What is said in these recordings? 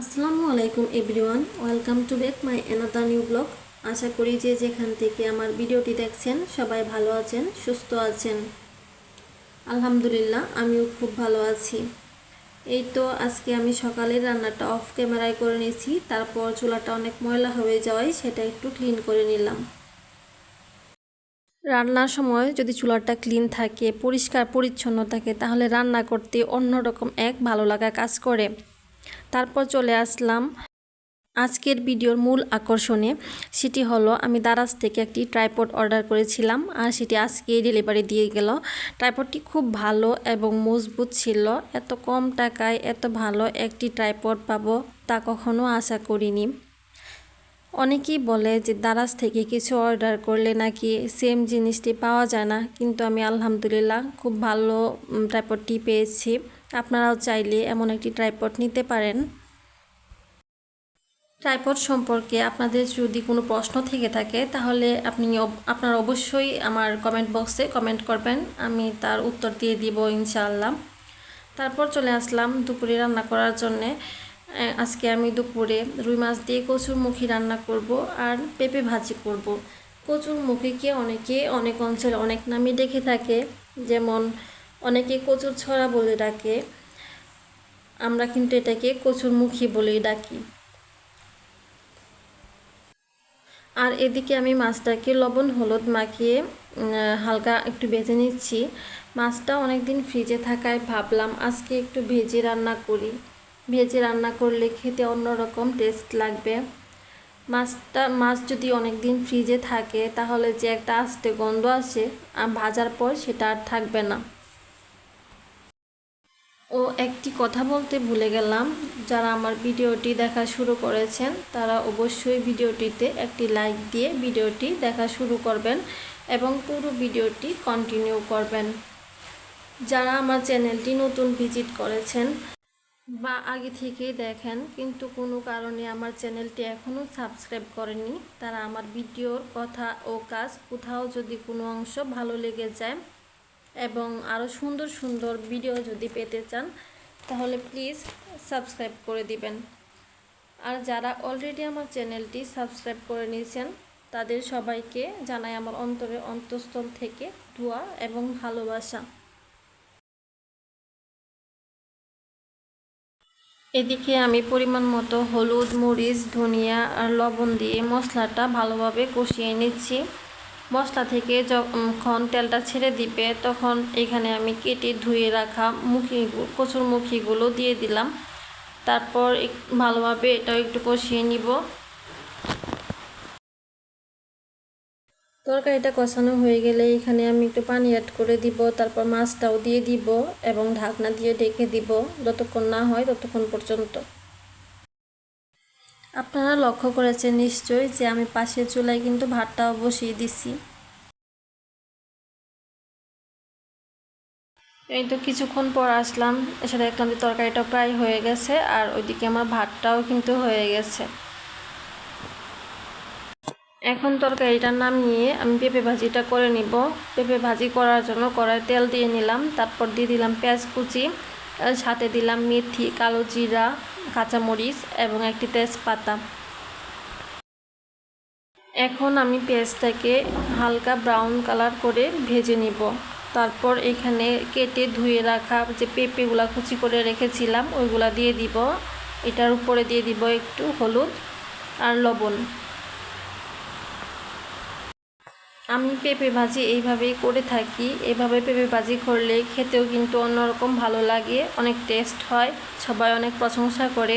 আসসালামু আলাইকুম everyone, welcome to back my another new blog. আশা করি যে যেখান থেকে আমার ভিডিওটি দেখছেন, সবাই ভালো আছেন, সুস্থ আছেন। আলহামদুলিল্লাহ, আমিও খুব ভালো আছি। এই তো আজকে আমি সকালের রান্নাটা অফ ক্যামেরায় করে নিয়েছি, তারপর চুলাটা অনেক ময়লা হয়ে যাওয়ায় সেটা একটু ক্লিন করে নিলাম। রান্নার সময় যদি চুলাটা ক্লিন থাকে, পরিষ্কার পরিচ্ছন্ন থাকে, তাহলে রান্না করতে অন্যরকম এক ভালো লাগা কাজ করে। তারপর চলে আসলাম আজকের ভিডিওর মূল আকর্ষণে। সেটি হলো, আমি দারাজ থেকে একটি ট্রাইপড অর্ডার করেছিলাম আর সেটি আজকেই ডেলিভারি দিয়ে গেল। ট্রাইপডটি খুব ভালো এবং মজবুত ছিল। এত কম টাকায় এত ভালো একটি ট্রাইপড পাবো তা কখনো আশা করিনি। অনেকেই বলে যে, দারাজ থেকে কিছু অর্ডার করলে নাকি সেম জিনিসটি পাওয়া যায় না। কিন্তু আমি আলহামদুলিল্লাহ খুব ভালো ট্রাইপডটি পেয়েছি। আপনারাও চাইলে এমন একটি ট্রাইপড নিতে পারেন। ট্রাইপড সম্পর্কে আপনাদের যদি কোনো প্রশ্ন থেকে থাকে, তাহলে আপনি আপনার অবশ্যই আমার কমেন্ট বক্সে কমেন্ট করবেন। আমি তার উত্তর দিয়ে দিব ইনশাআল্লাহ। তারপর চলে আসলাম দুপুরে রান্না করার জন্যে। আজকে আমি দুপুরে রুই মাছ দিয়ে কচুর মুখি রান্না করব আর পেঁপে ভাজি করব। কচুর মুখিকে অনেকে অনেক অঞ্চলে অনেক নামই দেখে থাকে, যেমন অনেকে কচুর ছড়া বলে ডাকে। আমরা কিন্তু এটাকে কচুর মুখী বলেই ডাকি। আর এদিকে আমি মাছটাকে লবণ, হলুদ মাখিয়ে হালকা একটু ভেজে নিচ্ছি। মাছটা অনেক দিন ফ্রিজে থাকায় ভাবলাম আজকে একটু ভেজে রান্না করি। ভেজে রান্না করলে খেতে অন্যরকম টেস্ট লাগবে। মাছটা, মাছ যদি অনেক দিন ফ্রিজে থাকে তাহলে যে একটা আস্তে গন্ধ আসে ভাজার পর সেটা আর থাকবে না। ও একটি কথা বলতে ভুলে গেলাম। যারা আমার ভিডিওটি দেখা শুরু করেছেন, তারা অবশ্যই ভিডিওটিতে একটি লাইক দিয়ে ভিডিওটি দেখা শুরু করবেন এবং পুরো ভিডিওটি কন্টিনিউ করবেন। যারা আমার চ্যানেলটি নতুন ভিজিট করেছেন বা আগে থেকেই দেখেন, কিন্তু কোনো কারণে আমার চ্যানেলটি এখনও সাবস্ক্রাইব করেনি তারা আমার ভিডিওর কথা ও কাজ কোথাও যদি কোনো অংশ ভালো লেগে যায় এবং আরও সুন্দর সুন্দর ভিডিও যদি পেতে চান, তাহলে প্লিজ সাবস্ক্রাইব করে দিবেন। আর যারা অলরেডি আমার চ্যানেলটি সাবস্ক্রাইব করে নিয়েছেন, তাদের সবাইকে জানাই আমার অন্তরের অন্তঃস্থল থেকে ধোয়া এবং ভালোবাসা। এদিকে আমি পরিমাণ মতো হলুদ, মরিচ, ধনিয়া আর লবণ দিয়ে মশলাটা ভালোভাবে কষিয়ে নিচ্ছি। মশলা থেকে যখন তেলটা ছেড়ে দিবে, তখন এখানে আমি কেটে ধুয়ে রাখা মুখি কচুর মুখিগুলো দিয়ে দিলাম। তারপর ভালোভাবে এটাও একটু কষিয়ে নিব। তরকারিটা কষানো হয়ে গেলে এখানে আমি একটু পানি অ্যাড করে দিব, তারপর মাছটাও দিয়ে দিব এবং ঢাকনা দিয়ে ডেকে দিব, যতক্ষণ না হয় ততক্ষণ পর্যন্ত। আপনারা লক্ষ্য করেছেন নিশ্চয়ই যে আমি পাশের চুলায় কিন্তু ভাতটাও বসিয়ে দিছি এই তো কিছুক্ষণ পর আসলাম এসে দেখলাম যে তরকারিটা প্রায় হয়ে গেছে আর ওইদিকে আমার ভাতটাও কিন্তু হয়ে গেছে। এখন তরকারিটা নামিয়ে আমি পেঁপে ভাজিটা করে নিব। পেঁপে ভাজি করার জন্য কড়াই তেল দিয়ে নিলাম, তারপর দিয়ে দিলাম পেঁয়াজ কুচি সাথে দিলাম মেথি, কালো জিরা, কাঁচামরিচ এবং একটি তেজপাতা। এখন আমি পেঁয়াজটাকে হালকা ব্রাউন কালার করে ভেজে নিব। তারপর এখানে কেটে ধুয়ে রাখা যে পেঁপেগুলা কুচি করে রেখেছিলাম, ওইগুলা দিয়ে দিব। এটার উপরে দিয়ে দিব একটু হলুদ আর লবণ। আমি পেঁপে ভাজি এইভাবেই করে থাকি। এভাবে পেঁপে ভাজি করলে খেতেও কিন্তু অন্যরকম ভালো লাগে, অনেক টেস্ট হয়, সবাই অনেক প্রশংসা করে।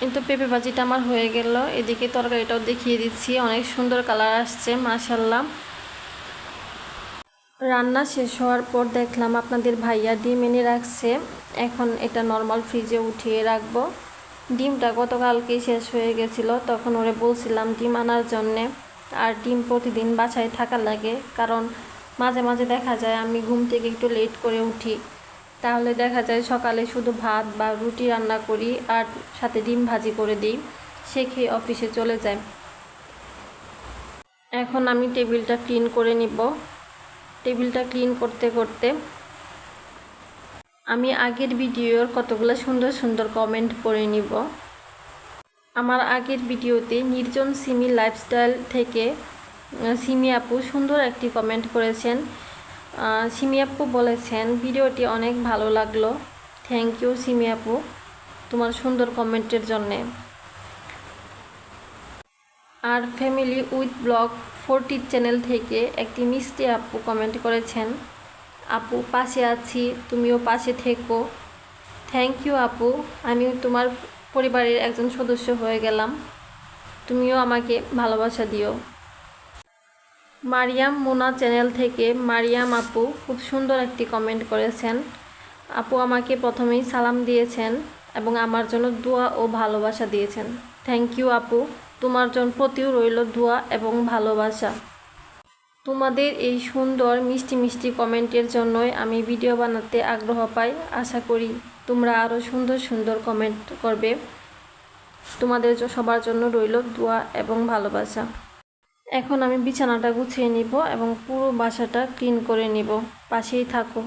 কিন্তু পেঁপে ভাজিটা আমার হয়ে গেল, এদিকে তরকারিটাও দেখিয়ে দিচ্ছি, অনেক সুন্দর কালার আসছে মাশাল্লাহ রান্না শেষ হওয়ার পর দেখলাম আপনাদের ভাইয়া ডিম এনে রাখছে। এখন এটা নর্মাল ফ্রিজে উঠিয়ে রাখব। ডিমটা গতকালকেই শেষ হয়ে গেছিল, তখন ওরে বলছিলাম ডিম আনার জন্যে। আর ডিম প্রতিদিন বাছায় থাকা লাগে, কারণ মাঝে মাঝে দেখা যায় আমি ঘুম থেকে একটু লেট করে উঠি। তাহলে দেখা যায় সকালে শুধু ভাত বা রুটি রান্না করি আর সাথে ডিম ভাজি করে দিই, সে খেয়ে অফিসে চলে যায়। এখন আমি টেবিলটা ক্লিন করে নিব। টেবিলটা ক্লিন করতে করতে আমি আগের ভিডিওর কতগুলো সুন্দর সুন্দর কমেন্ট পড়ে নিব। আমার আগের ভিডিওতে নির্জন সিমি লাইফস্টাইল থেকে সিমি আপু সুন্দর একটি কমেন্ট করেছেন। সিমি আপু বলেছেন, ভিডিওটি অনেক ভালো লাগল। থ্যাংক ইউ সিমি আপু, তোমার সুন্দর কমেন্টের জন্যে। আর ফ্যামিলি উইথ ব্লগ ফোরটির চ্যানেল থেকে একটি মিষ্টি আপু কমেন্ট করেছেন, আপু, পাশে আছি, তুমিও পাশে থেকো। থ্যাংক ইউ আপু। আমি তোমার পরিবারের একজন সদস্য হয়ে গেলাম। তুমিও আমাকে ভালোবাসা দিও। মারিয়াম মোনা চ্যানেল থেকে মারিয়াম আপু খুব সুন্দর একটি কমেন্ট করেছেন, আপু আমাকে প্রথমেই সালাম দিয়েছেন এবং আমার জন্য দোয়া ও ভালোবাসা দিয়েছেন। থ্যাংক ইউ আপু। তোমার প্রতিও রইল দোয়া এবং ভালোবাসা। তোমাদের এই সুন্দর, মিষ্টি মিষ্টি কমেন্টের জন্যই আমি ভিডিও বানাতে আগ্রহ পাই। আশা করি তোমরা আরও সুন্দর সুন্দর কমেন্ট করবে। তোমাদের সবার জন্য রইল দোয়া এবং ভালোবাসা। এখন আমি বিছানাটা গুছিয়ে নিব এবং পুরো বাসাটা ক্লিন করে নিব। পাশেই থাকো।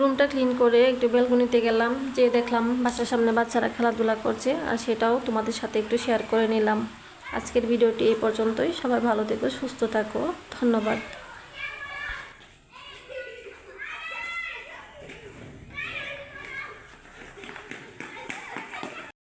রুমটা ক্লিন করে একটু বেলকনিতে গেলাম, যে দেখলাম বাসার সামনে বাচ্চারা খেলাধুলা করছে আর সেটাও তোমাদের সাথে একটু শেয়ার করে নিলাম। আজকের ভিডিওটি এই পর্যন্তই, সবাই ভালো থেকো, সুস্থ থাকো, ধন্যবাদ।